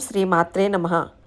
శ్రీ మాత్రే నమ.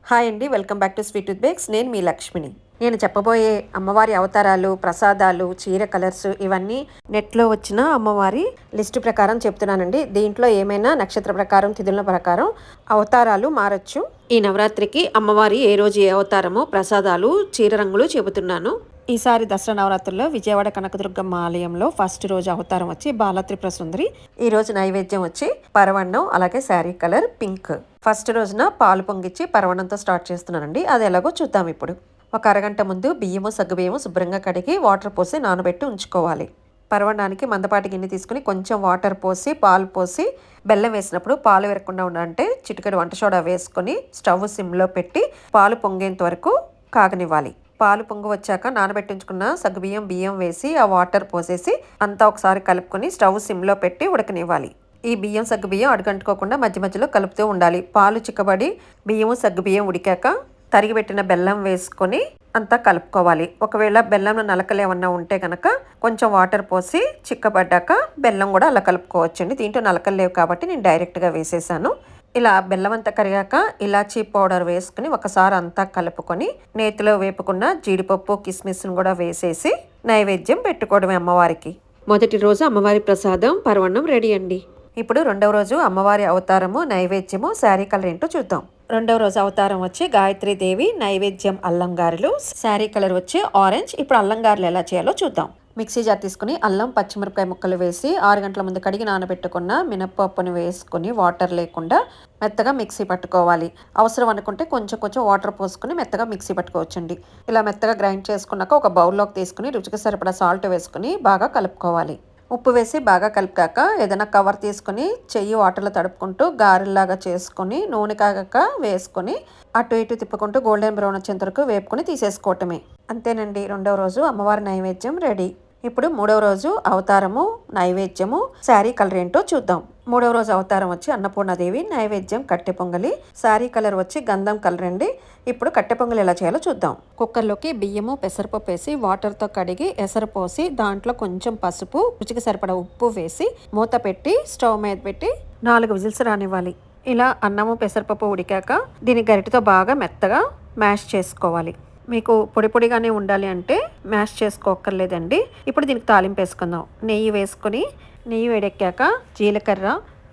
హాయ్ అండి welcome back to sweet with bakes. నేను మీ లక్ష్మిని. నేను చెప్పబోయే అమ్మవారి అవతారాలు ప్రసాదాలు చీర కలర్స్ ఇవన్నీ నెట్లో వచ్చిన అమ్మవారి లిస్టు ప్రకారం చెప్తున్నానండి. దీంట్లో ఏమైనా నక్షత్ర ప్రకారం తిథుల ప్రకారం అవతారాలు మారచ్చు. ఈ నవరాత్రికి అమ్మవారి ఏ రోజు ఏ అవతారమో ప్రసాదాలు చీర రంగులు చెబుతున్నాను. ఈసారి దసరా నవరాత్రుల్లో విజయవాడ కనకదుర్గమ్మ ఆలయంలో ఫస్ట్ రోజు అవతారం వచ్చి బాలత్రిపుర సుందరి. ఈ రోజు నైవేద్యం వచ్చి పరవణం అలాగే శారీ కలర్ పింక్. ఫస్ట్ రోజున పాలు పొంగిచ్చి పరవన్నంతో స్టార్ట్ చేస్తున్నానండి. అది ఎలాగో చూద్దాం ఇప్పుడు. ఒక అరగంట ముందు బియ్యము సగ్గుబియ్యము శుభ్రంగా కడిగి వాటర్ పోసి నానబెట్టి ఉంచుకోవాలి. పరవడానికి మందపాటి గిన్నె తీసుకుని కొంచెం వాటర్ పోసి పాలు పోసి బెల్లం వేసినప్పుడు పాలు విరగకుండా ఉండాలంటే చిటికెడు వంట సోడా వేసుకొని స్టవ్ సిమ్లో పెట్టి పాలు పొంగేంత వరకు కాగనివ్వాలి. పాలు పొంగు వచ్చాక నానబెట్టించుకున్న సగ్గుబియ్యం బియ్యం వేసి ఆ వాటర్ పోసేసి అంతా ఒకసారి కలుపుకొని స్టవ్ సిమ్లో పెట్టి ఉడకనివ్వాలి. ఈ బియ్యం సగ్గుబియ్యం అడుగంటుకోకుండా మధ్య మధ్యలో కలుపుతూ ఉండాలి. పాలు చిక్కబడి బియ్యము సగ్గుబియ్యం ఉడికాక తరిగిపెట్టిన బెల్లం వేసుకొని అంతా కలుపుకోవాలి. ఒకవేళ బెల్లంలో నలకలు ఏమన్నా ఉంటే కనుక కొంచెం వాటర్ పోసి చిక్కబడ్డాక బెల్లం కూడా అలా కలుపుకోవచ్చండి. దీంట్లో నలకలు లేవు కాబట్టి నేను డైరెక్ట్గా వేసేసాను. ఇలా బెల్లం అంతా కరిగాక ఇలాచీ పౌడర్ వేసుకుని ఒకసారి అంతా కలుపుకొని నేతిలో వేపుకున్న జీడిపప్పు కిస్మిస్ను కూడా వేసేసి నైవేద్యం పెట్టుకోవడమే అమ్మవారికి. మొదటి రోజు అమ్మవారి ప్రసాదం పర్వణం రెడీ అండి. ఇప్పుడు రెండవ రోజు అమ్మవారి అవతారము నైవేద్యము శారీ కలర్ ఏంటో చూద్దాం. రెండవ రోజు అవతారం వచ్చి గాయత్రి దేవి నైవేద్యం అల్లంగారులు శారీ కలర్ వచ్చి ఆరెంజ్. ఇప్పుడు అల్లంగారులు ఎలా చేయాలో చూద్దాం. మిక్సీ జార్ తీసుకుని అల్లం పచ్చిమిరపకాయ ముక్కలు వేసి ఆరు గంటల ముందు కడిగి నానబెట్టుకున్న మినప్పప్పుని వేసుకుని వాటర్ లేకుండా మెత్తగా మిక్సీ పట్టుకోవాలి. అవసరం అనుకుంటే కొంచెం కొంచెం వాటర్ పోసుకుని మెత్తగా మిక్సీ పట్టుకోవచ్చండి. ఇలా మెత్తగా గ్రైండ్ చేసుకున్నాక ఒక బౌల్లోకి తీసుకుని రుచికి సరిపడా సాల్ట్ వేసుకుని బాగా కలుపుకోవాలి. ఉప్పు వేసి బాగా కలిపాక ఏదైనా కవర్ తీసుకుని చెయ్యి వాటర్లో తడుపుకుంటూ గారెల్లాగా చేసుకుని నూనె కాగాక వేసుకొని అటు ఇటు తిప్పుకుంటూ గోల్డెన్ బ్రౌన్ వచ్చేంత వరకు వేపుకొని తీసేసుకోవటమే. అంతేనండి. రెండవ రోజు అమ్మవారి నైవేద్యం రెడీ. ఇప్పుడు మూడవ రోజు అవతారము నైవేద్యము శారీ కలర్ ఏంటో చూద్దాం. మూడవ రోజు అవతారం వచ్చి అన్నపూర్ణదేవి నైవేద్యం కట్టె పొంగలి శారీ కలర్ వచ్చి గంధం కలర్ అండి. ఇప్పుడు కట్టె పొంగలి ఎలా చేయాలో చూద్దాం. కుక్కర్లోకి బియ్యము పెసరపప్పు వేసి వాటర్తో కడిగి ఎసరు పోసి దాంట్లో కొంచెం పసుపు రుచికి సరిపడా ఉప్పు వేసి మూత పెట్టి స్టవ్ మీద పెట్టి నాలుగు విజిల్స్ రానివ్వాలి. ఇలా అన్నము పెసరపప్పు ఉడికాక దీని గరిటతో బాగా మెత్తగా మ్యాష్ చేసుకోవాలి. మీకు పొడి పొడిగానే ఉండాలి అంటే మ్యాష్ చేసుకోక్కర్లేదండి. ఇప్పుడు దీనికి తాలింపు వేసుకుందాం. నెయ్యి వేసుకొని నెయ్యి వేడెక్కాక జీలకర్ర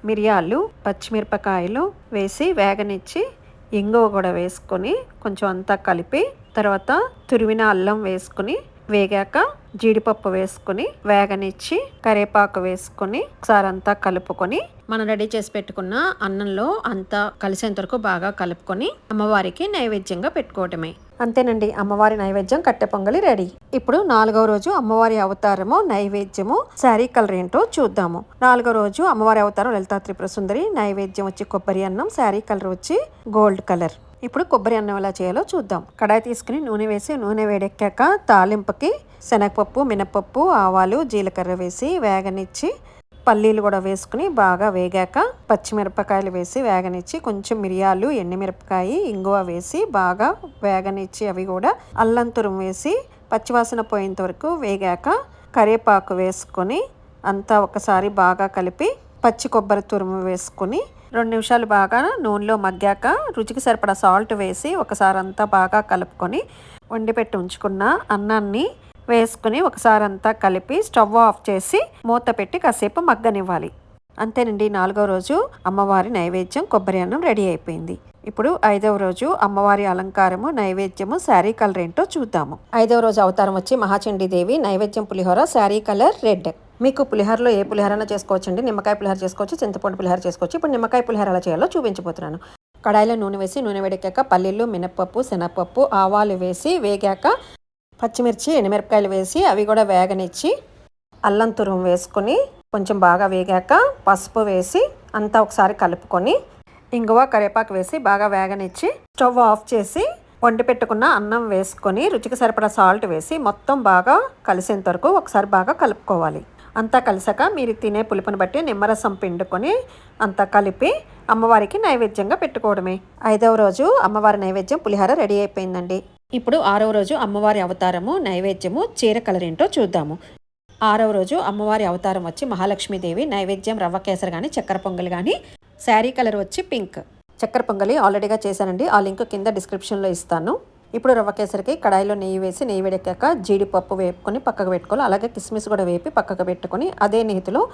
మిరియాలు పచ్చిమిరపకాయలు వేసి వేగనిచ్చి ఇంగువ కూడా వేసుకొని కొంచెం అంతా కలిపి తర్వాత తురిమిన అల్లం వేసుకుని వేగాక జీడిపప్పు వేసుకుని వేగనిచ్చి కరివేపాకు వేసుకొని ఒకసారి అంతా కలుపుకొని మనం రెడీ చేసి పెట్టుకున్న అన్నంలో అంతా కలిసేంత వరకు బాగా కలుపుకొని అమ్మవారికి నైవేద్యంగా పెట్టుకోవటమే. అంతేనండి. అమ్మవారి నైవేద్యం కట్టె పొంగలి రెడీ. ఇప్పుడు నాలుగవ రోజు అమ్మవారి అవతారము నైవేద్యము శారీ కలర్ ఏంటో చూద్దాము. నాలుగో రోజు అమ్మవారి అవతారం లలితా త్రిపుర సుందరి నైవేద్యం వచ్చి కొబ్బరి అన్నం శారీ కలర్ వచ్చి గోల్డ్ కలర్. ఇప్పుడు కొబ్బరి అన్నం ఎలా చేయాలో చూద్దాం. కడాయి తీసుకుని నూనె వేసి నూనె వేడెక్కాక తాలింపుకి శనగపప్పు మినపప్పు ఆవాలు జీలకర్ర వేసి వేగనిచ్చి పల్లీలు కూడా వేసుకుని బాగా వేగాక పచ్చిమిరపకాయలు వేసి వేగనిచ్చి కొంచెం మిరియాలు ఎండుమిరపకాయ ఇంగువ వేసి బాగా వేగనిచ్చి అవి కూడా అల్లం తురుము వేసి పచ్చివాసన పోయేంత వరకు వేగాక కరివేపాకు వేసుకొని అంతా ఒకసారి బాగా కలిపి పచ్చి కొబ్బరి తురుము వేసుకొని రెండు నిమిషాలు బాగా నూనెలో మగ్గాక రుచికి సరిపడా సాల్ట్ వేసి ఒకసారి అంతా బాగా కలుపుకొని వండి పెట్టి ఉంచుకున్న అన్నాన్ని వేసుకుని ఒకసారి అంతా కలిపి స్టవ్ ఆఫ్ చేసి మూత పెట్టి కాసేపు మగ్గనివ్వాలి. అంతేనండి నాలుగో రోజు అమ్మవారి నైవేద్యం కొబ్బరి అన్నం రెడీ అయిపోయింది. ఇప్పుడు ఐదవ రోజు అమ్మవారి అలంకారము నైవేద్యము శారీ కలర్ ఏంటో చూద్దాము. ఐదవ రోజు అవతారం వచ్చి మహాచండీదేవి నైవేద్యం పులిహోర శారీ కలర్ రెడ్. మీకు పులిహోరలో ఏ పులిహోరన చేసుకోవచ్చండి? నిమ్మకాయ పులిహోర చేసుకోవచ్చు చింతపండు పులిహోర చేసుకోవచ్చు. ఇప్పుడు నిమ్మకాయ పులిహోర ఎలా చేయాలో చూపించబోతున్నాను. కడాయిలో నూనె వేసి నూనె వేడెక్కాక పల్లీలు మినపప్పు శనగపప్పు ఆవాలు వేసి వేగాక పచ్చిమిర్చి ఎండుమిరపకాయలు వేసి అవి కూడా వేగనిచ్చి అల్లం తురుము వేసుకొని కొంచెం బాగా వేగాక పసుపు వేసి అంతా ఒకసారి కలుపుకొని ఇంగువ కరివేపాకు వేసి బాగా వేగనిచ్చి స్టవ్ ఆఫ్ చేసి వండి పెట్టుకున్న అన్నం వేసుకొని రుచికి సరిపడా సాల్ట్ వేసి మొత్తం బాగా కలిసేంత వరకు ఒకసారి బాగా కలుపుకోవాలి. అంతా కలిసాక మీరు తినే పులుపుని బట్టి నిమ్మరసం పిండుకొని అంతా కలిపి అమ్మవారికి నైవేద్యంగా పెట్టుకోవడమే. ఐదవ రోజు అమ్మవారి నైవేద్యం పులిహార రెడీ అయిపోయిందండి. ఇప్పుడు ఆరవ రోజు అమ్మవారి అవతారము నైవేద్యము చీర కలర్ ఏంటో చూద్దాము. ఆరవ రోజు అమ్మవారి అవతారం వచ్చి మహాలక్ష్మీదేవి నైవేద్యం రవ్వ కేసరి కానీ చక్కెర పొంగల్ కానీ శారీ కలర్ వచ్చి పింక్. చక్కెర పొంగలి ఆల్రెడీగా చేశానండి. ఆ లింక్ కింద డిస్క్రిప్షన్లో ఇస్తాను. ఇప్పుడు రవ్వ కేసరికి కడాయిలో నెయ్యి వేసి నెయ్యి వేడెక్కాక జీడిపప్పు వేపుకొని పక్కకు పెట్టుకోవాలి. అలాగే కిస్మిస్ కూడా వేపి పక్కకు పెట్టుకొని అదే నీతిలో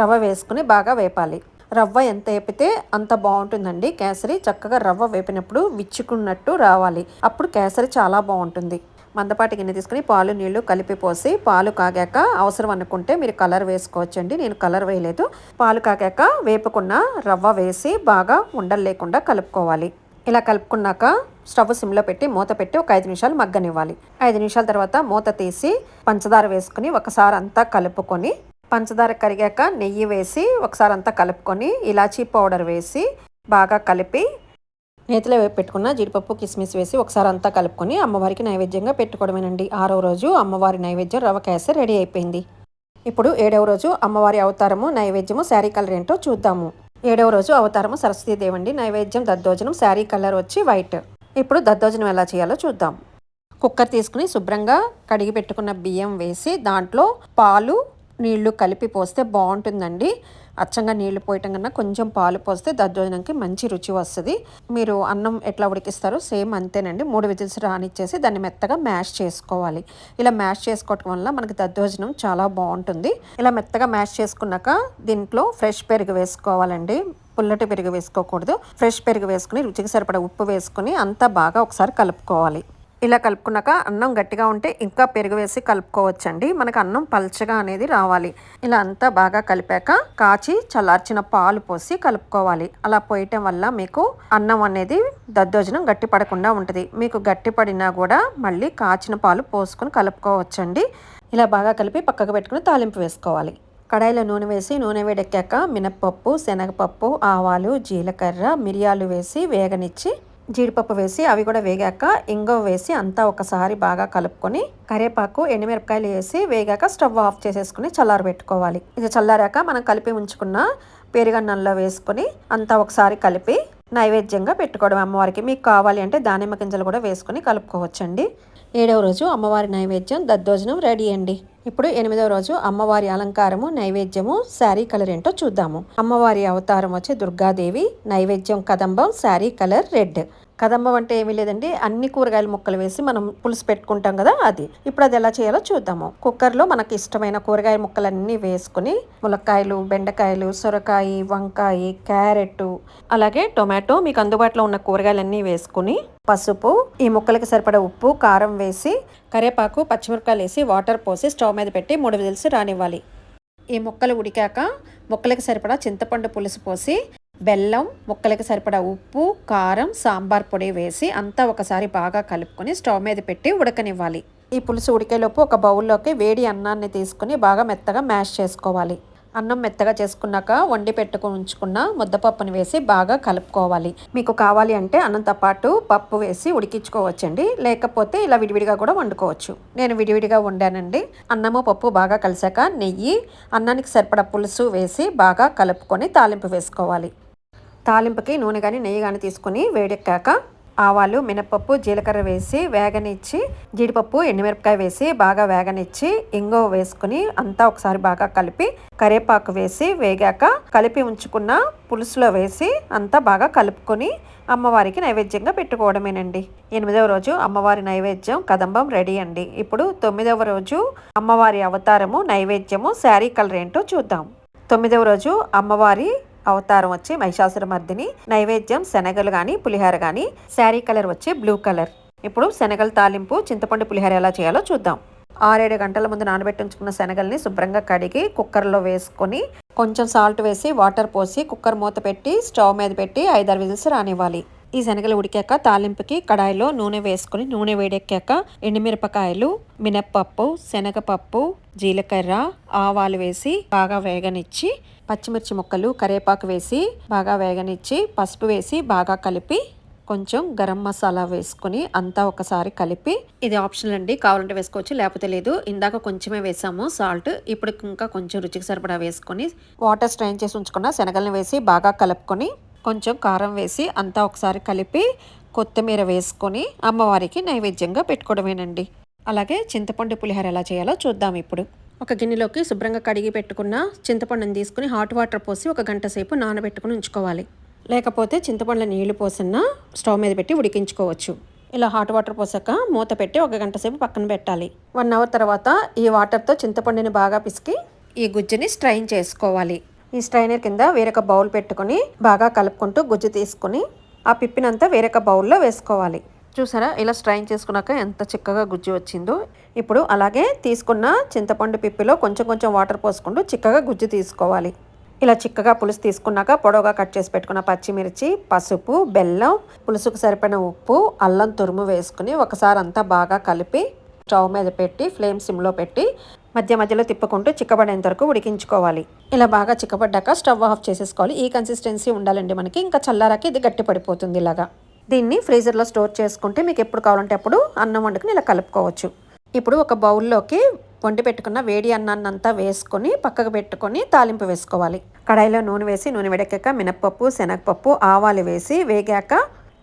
రవ్వ వేసుకుని బాగా వేపాలి. రవ్వ ఎంత వేపితే అంత బాగుంటుందండి. కేసరి చక్కగా రవ్వ వేపినప్పుడు విచ్చుకున్నట్టు రావాలి. అప్పుడు కేసరి చాలా బాగుంటుంది. మందపాటి గిన్నె తీసుకుని పాలు నీళ్ళు కలిపి పోసి పాలు కాగాక అవసరం అనుకుంటే మీరు కలర్ వేసుకోవచ్చండి. నేను కలర్ వేయలేదు. పాలు కాగాక వేపుకున్న రవ్వ వేసి బాగా ఉండలు లేకుండా కలుపుకోవాలి. ఇలా కలుపుకున్నాక స్టవ్ సిమ్లో పెట్టి మూత పెట్టి ఒక ఐదు నిమిషాలు మగ్గనివ్వాలి. ఐదు నిమిషాల తర్వాత మూత తీసి పంచదార వేసుకుని ఒకసారి అంతా కలుపుకొని పంచదార కరిగాక నెయ్యి వేసి ఒకసారి అంతా కలుపుకొని ఇలాచీ పౌడర్ వేసి బాగా కలిపి నేతిలో పెట్టుకున్న జీడిపప్పు కిస్మిస్ వేసి ఒకసారి అంతా కలుపుకొని అమ్మవారికి నైవేద్యంగా పెట్టుకోవడమేనండి. ఆరో రోజు అమ్మవారి నైవేద్యం రవ కేసరి రెడీ అయిపోయింది. ఇప్పుడు ఏడవ రోజు అమ్మవారి అవతారము నైవేద్యము శారీ కలర్ ఏంటో చూద్దాము. ఏడవ రోజు అవతారము సరస్వతీదేవి అండి నైవేద్యం దద్దోజనం శారీ కలర్ వచ్చి వైట్. ఇప్పుడు దద్దోజనం ఎలా చేయాలో చూద్దాం. కుక్కర్ తీసుకుని శుభ్రంగా కడిగి పెట్టుకున్న బియ్యం వేసి దాంట్లో పాలు నీళ్ళు కలిపి పోస్తే బాగుంటుందండి. అచ్చంగా నీళ్ళు పోయటం కన్నా కొంచెం పాలు పోస్తే దద్దోజనంకి మంచి రుచి వస్తుంది. మీరు అన్నం ఎట్లా ఉడికిస్తారో సేమ్ అంతేనండి. మూడు విజిల్స్ రానిచ్చేసి దాన్ని మెత్తగా మ్యాష్ చేసుకోవాలి. ఇలా మ్యాష్ చేసుకోవటం వల్ల మనకి దద్దోజనం చాలా బాగుంటుంది. ఇలా మెత్తగా మ్యాష్ చేసుకున్నాక దీంట్లో ఫ్రెష్ పెరుగు వేసుకోవాలండి. పుల్లటి పెరుగు వేసుకోకూడదు. ఫ్రెష్ పెరుగు వేసుకుని రుచికి సరిపడా ఉప్పు వేసుకుని అంతా బాగా ఒకసారి కలుపుకోవాలి. ఇలా కలుపుకున్నాక అన్నం గట్టిగా ఉంటే ఇంకా పెరుగు వేసి కలుపుకోవచ్చండి. మనకు అన్నం పల్చగా అనేది రావాలి. ఇలా అంతా బాగా కలిపాక కాచి చల్లార్చిన పాలు పోసి కలుపుకోవాలి. అలా పోయటం వల్ల మీకు అన్నం అనేది దద్దోజనం గట్టి పడకుండా ఉంటుంది. మీకు గట్టి పడినా కూడా మళ్ళీ కాచిన పాలు పోసుకొని కలుపుకోవచ్చండి. ఇలా బాగా కలిపి పక్కకు పెట్టుకుని తాలింపు వేసుకోవాలి. కడాయిలో నూనె వేసి నూనె వేడెక్కాక మినప్పప్పు శనగపప్పు ఆవాలు జీలకర్ర మిరియాలు వేసి వేగనిచ్చి జీడిపప్పు వేసి అవి కూడా వేగాక ఇంగవ వేసి అంతా ఒకసారి బాగా కలుపుకొని కరివేపాకు ఎండుమిరపకాయలు వేసి వేగాక స్టవ్ ఆఫ్ చేసేసుకుని చల్లారి పెట్టుకోవాలి. ఇది చల్లారాక మనం కలిపి ఉంచుకున్న పెరుగన్నంలో వేసుకొని అంతా ఒకసారి కలిపి నైవేద్యంగా పెట్టుకోవడం అమ్మవారికి. మీకు కావాలి అంటే దానిమ్మ గింజలు కూడా వేసుకొని కలుపుకోవచ్చండి. ఏడవ రోజు అమ్మవారి నైవేద్యం దద్దోజనం రెడీ అండి. ఇప్పుడు ఎనిమిదవ రోజు అమ్మవారి అలంకారము నైవేద్యము శారీ కలర్ ఏంటో చూద్దాము. అమ్మవారి అవతారం వచ్చి దుర్గాదేవి నైవేద్యం కదంబం శారీ కలర్ రెడ్. కదంబం అంటే ఏమీ లేదండి అన్ని కూరగాయల ముక్కలు వేసి మనం పులుసు పెట్టుకుంటాం కదా అది. ఇప్పుడు అది ఎలా చేయాలో చూద్దాము. కుక్కర్లో మనకి ఇష్టమైన కూరగాయ ముక్కలన్నీ వేసుకుని ములక్కాయలు బెండకాయలు సొరకాయ వంకాయ క్యారెట్ అలాగే టొమాటో మీకు అందుబాటులో ఉన్న కూరగాయలన్నీ వేసుకుని పసుపు ఈ ముక్కలకి సరిపడా ఉప్పు కారం వేసి కరేపాకు పచ్చిమిరపకాయలు వేసి వాటర్ పోసి స్టవ్ మీద పెట్టి మూడు విజిల్స్ రానివ్వాలి. ఈ ముక్కలు ఉడికాక ముక్కలకి సరిపడా చింతపండు పులుసు పోసి బెల్లం ముక్కలకి సరిపడా ఉప్పు కారం సాంబార్ పొడి వేసి అంతా ఒకసారి బాగా కలుపుకొని స్టవ్ మీద పెట్టి ఉడకనివ్వాలి. ఈ పులుసు ఉడికేలోపు ఒక బౌల్లోకి వేడి అన్నాన్ని తీసుకుని బాగా మెత్తగా మ్యాష్ చేసుకోవాలి. అన్నం మెత్తగా చేసుకున్నాక వండి పెట్టుకుని ఉంచుకున్న ముద్దపప్పుని వేసి బాగా కలుపుకోవాలి. మీకు కావాలి అంటే అన్నంతో పాటు పప్పు వేసి ఉడికించుకోవచ్చండి. లేకపోతే ఇలా విడివిడిగా కూడా వండుకోవచ్చు. నేను విడివిడిగా వండానండి. అన్నము పప్పు బాగా కలిసాక నెయ్యి అన్నానికి సరిపడా పులుసు వేసి బాగా కలుపుకొని తాలింపు వేసుకోవాలి. తాలింపుకి నూనె కానీ నెయ్యి కానీ తీసుకొని వేడెక్కాక ఆవాలు మినపప్పు జీలకర్ర వేసి వేగనిచ్చి జీడిపప్పు ఎండుమిరపకాయ వేసి బాగా వేగనిచ్చి ఇంగో వేసుకుని అంతా ఒకసారి బాగా కలిపి కరివేపాకు వేసి వేగాక కలిపి ఉంచుకున్న పులుసులో వేసి అంతా బాగా కలుపుకొని అమ్మవారికి నైవేద్యంగా పెట్టుకోవడమేనండి. ఎనిమిదవ రోజు అమ్మవారి నైవేద్యం కదంబం రెడీ అండి. ఇప్పుడు తొమ్మిదవ రోజు అమ్మవారి అవతారము నైవేద్యము శారీ కలర్ ఏంటో చూద్దాం. తొమ్మిదవ రోజు అమ్మవారి అవతారం వచ్చి మహిషాసురమర్దిని నైవేద్యం శనగలు కానీ పులిహోర కానీ శారీ కలర్ వచ్చి బ్లూ కలర్. ఇప్పుడు శనగల తాలింపు చింతపండు పులిహోర ఎలా చేయాలో చూద్దాం. ఆరేడు గంటల ముందు నానబెట్టి ఉంచుకున్న శనగల్ని శుభ్రంగా కడిగి కుక్కర్లో వేసుకొని కొంచెం సాల్ట్ వేసి వాటర్ పోసి కుక్కర్ మూత పెట్టి స్టవ్ మీద పెట్టి ఐదారు విజిల్స్ రానివ్వాలి. ఈ శనగలు ఉడికాక తాలింపుకి కడాయిలో నూనె వేసుకుని నూనె వేడెక్కాక ఎండుమిరపకాయలు మినప్పప్పు శనగపప్పు జీలకర్ర ఆవాలు వేసి బాగా వేగనిచ్చి పచ్చిమిర్చి ముక్కలు కరివేపాకు వేసి బాగా వేగనిచ్చి పసుపు వేసి బాగా కలిపి కొంచెం గరం మసాలా వేసుకుని అంతా ఒకసారి కలిపి ఇది ఆప్షనల్ అండి. కావాలంటే వేసుకోవచ్చు లేకపోతే లేదు. ఇందాక కొంచెమే వేసాము సాల్ట్. ఇప్పుడు ఇంకా కొంచెం రుచికి సరిపడా వేసుకొని వాటర్ స్ట్రైన్ చేసి ఉంచుకున్న శనగల్ని వేసి బాగా కలుపుకొని కొంచెం కారం వేసి అంతా ఒకసారి కలిపి కొత్తిమీర వేసుకొని అమ్మవారికి నైవేద్యంగా పెట్టుకోవడమేనండి. అలాగే చింతపండు పులిహోర ఎలా చేయాలో చూద్దాం ఇప్పుడు. ఒక గిన్నెలోకి శుభ్రంగా కడిగి పెట్టుకున్న చింతపండుని తీసుకుని హాట్ వాటర్ పోసి ఒక గంట సేపు నానబెట్టుకుని ఉంచుకోవాలి. లేకపోతే చింతపండులో నీళ్ళు పోసిన స్టవ్ మీద పెట్టి ఉడికించుకోవచ్చు. ఇలా హాట్ వాటర్ పోసాక మూత పెట్టి ఒక గంట సేపు పక్కన పెట్టాలి. వన్ అవర్ తర్వాత ఈ వాటర్తో చింతపండుని బాగా పిసికి ఈ గుజ్జుని స్ట్రైన్ చేసుకోవాలి. ఈ స్ట్రైనర్ కింద వేరొక బౌల్ పెట్టుకొని బాగా కలుపుకుంటూ గుజ్జు తీసుకొని ఆ పిప్పినంతా వేరొక బౌల్లో వేసుకోవాలి. చూసారా? ఇలా స్ట్రైన్ చేసుకున్నాక ఎంత చిక్కగా గుజ్జు వచ్చిందో. ఇప్పుడు అలాగే తీసుకున్న చింతపండు పిప్పిలో కొంచెం కొంచెం వాటర్ పోసుకుంటూ చిక్కగా గుజ్జు తీసుకోవాలి. ఇలా చిక్కగా పులుసు తీసుకున్నాక పొడవుగా కట్ చేసి పెట్టుకున్న పచ్చిమిర్చి పసుపు బెల్లం పులుసుకు సరిపడిన ఉప్పు అల్లం తురుము వేసుకుని ఒకసారి అంతా బాగా కలిపి స్టవ్ మీద పెట్టి ఫ్లేమ్ సిమ్లో పెట్టి మధ్య మధ్యలో తిప్పుకుంటూ చిక్కబడేంత వరకు ఉడికించుకోవాలి. ఇలా బాగా చిక్కబడ్డాక స్టవ్ ఆఫ్ చేసేసుకోవాలి. ఈ కన్సిస్టెన్సీ ఉండాలండి మనకి. ఇంకా చల్లారాకి ఇది గట్టి పడిపోతుంది ఇలాగా. దీన్ని ఫ్రీజర్లో స్టోర్ చేసుకుంటే మీకు ఎప్పుడు కావాలంటే అప్పుడు అన్నం వండుకుని ఇలా కలుపుకోవచ్చు. ఇప్పుడు ఒక బౌల్లోకి వండి పెట్టుకున్న వేడి అన్నాన్ని అంతా వేసుకొని పక్కకు పెట్టుకొని తాలింపు వేసుకోవాలి. కడాయిలో నూనె వేసి నూనె వేడెక్కాక మినప్పప్పు శనగపప్పు ఆవాలు వేసి వేగాక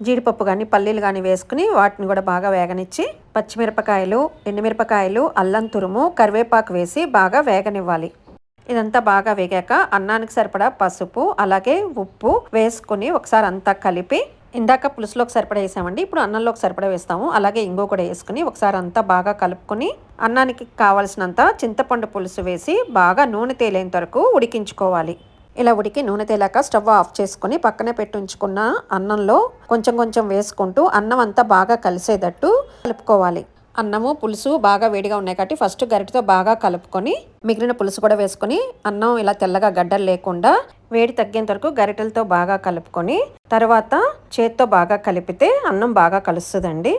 జీడిపప్పు కానీ పల్లీలు కానీ వేసుకుని వాటిని కూడా బాగా వేగనిచ్చి పచ్చిమిరపకాయలు ఎండుమిరపకాయలు అల్లం తురుము కరివేపాకు వేసి బాగా వేగనివ్వాలి. ఇదంతా బాగా వేగాక అన్నానికి సరిపడా పసుపు అలాగే ఉప్పు వేసుకుని ఒకసారి అంతా కలిపి ఇందాక పులుసులోకి సరిపడా వేసామండి ఇప్పుడు అన్నంలోకి సరిపడా వేస్తాము. అలాగే ఇంగో కూడా వేసుకుని ఒకసారి అంతా బాగా కలుపుకొని అన్నానికి కావలసినంత చింతపండు పులుసు వేసి బాగా నూనె తేలేంత వరకు ఉడికించుకోవాలి. ఇలా ఉడికి నూనె తేలాక స్టవ్ ఆఫ్ చేసుకుని పక్కనే పెట్టుంచుకున్న అన్నంలో కొంచెం కొంచెం వేసుకుంటూ అన్నం అంతా బాగా కలిసేటట్టు కలుపుకోవాలి. అన్నము పులుసు బాగా వేడిగా ఉన్నాయి కాబట్టి ఫస్ట్ గరిటతో బాగా కలుపుకొని మిగిలిన పులుసు కూడా వేసుకొని అన్నం ఇలా తెల్లగా గడ్డలు లేకుండా వేడి తగ్గేంత వరకు గరిటెలతో బాగా కలుపుకొని తర్వాత చేత్తో బాగా కలిపితే అన్నం బాగా కలుస్తుందండి.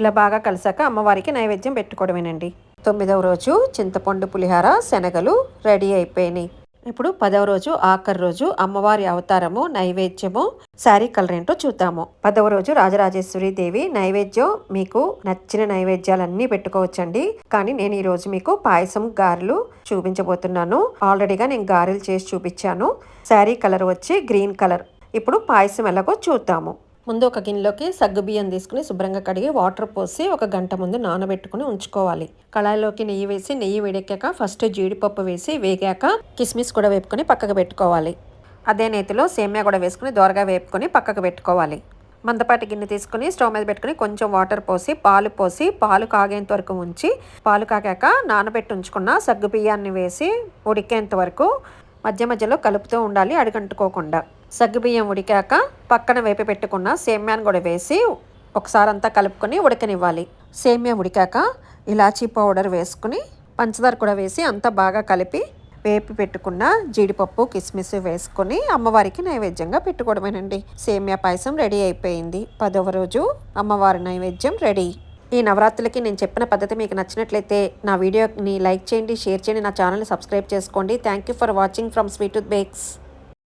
ఇలా బాగా కలిసాక అమ్మవారికి నైవేద్యం పెట్టుకోవడమేనండి. తొమ్మిదవ రోజు చింతపండు పులిహార శనగలు రెడీ అయిపోయినాయి. ఇప్పుడు పదవ రోజు ఆఖరి రోజు అమ్మవారి అవతారము నైవేద్యము శారీ కలర్ ఏంటో చూద్దాము. పదవ రోజు రాజరాజేశ్వరి దేవి నైవేద్యం మీకు నచ్చిన నైవేద్యాలన్నీ పెట్టుకోవచ్చండి. కానీ నేను ఈ రోజు మీకు పాయసం గారెలు చూపించబోతున్నాను. ఆల్రెడీగా నేను గారెలు చేసి చూపించాను. శారీ కలర్ వచ్చి గ్రీన్ కలర్. ఇప్పుడు పాయసం ఎలాగో చూద్దాము. ముందు ఒక గిన్నెలోకి సగ్గు బియ్యం తీసుకుని శుభ్రంగా కడిగి వాటర్ పోసి ఒక గంట ముందు నానబెట్టుకుని ఉంచుకోవాలి. కళాయిలోకి నెయ్యి వేసి నెయ్యి వేడెక్కాక ఫస్ట్ జీడిపప్పు వేసి వేగాక కిస్మిస్ కూడా వేపుకొని పక్కకు పెట్టుకోవాలి. అదే నేతిలో సేమ్యా కూడా వేసుకుని దోరగా వేపుకొని పక్కకు పెట్టుకోవాలి. మందపాటి గిన్నె తీసుకుని స్టవ్ మీద పెట్టుకుని కొంచెం వాటర్ పోసి పాలు పోసి పాలు కాగేంత వరకు ఉంచి పాలు కాగాక నానబెట్టి ఉంచుకున్న సగ్గు బియ్యాన్ని వేసి ఉడికేంత వరకు మధ్య మధ్యలో కలుపుతూ ఉండాలి అడుగంటుకోకుండా. సగ్గుబియ్యం ఉడికాక పక్కన వేపి పెట్టుకున్న సేమ్యాన్ని కూడా వేసి ఒకసారి అంతా కలుపుకొని ఉడకనివ్వాలి. సేమ్యా ఉడికాక ఇలాచీ పౌడర్ వేసుకుని పంచదార కూడా వేసి అంతా బాగా కలిపి వేపి పెట్టుకున్న జీడిపప్పు కిస్మిస్ వేసుకొని అమ్మవారికి నైవేద్యంగా పెట్టుకోవడమేనండి. సేమ్యా పాయసం రెడీ అయిపోయింది. పదవ రోజు అమ్మవారి నైవేద్యం రెడీ. ఈ నవరాత్రులకి నేను చెప్పిన పద్ధతి మీకు నచ్చినట్లయితే నా వీడియోని లైక్ చేయండి షేర్ చేయండి నా ఛానల్ని సబ్స్క్రైబ్ చేసుకోండి. Thank you for watching from sweet bakes.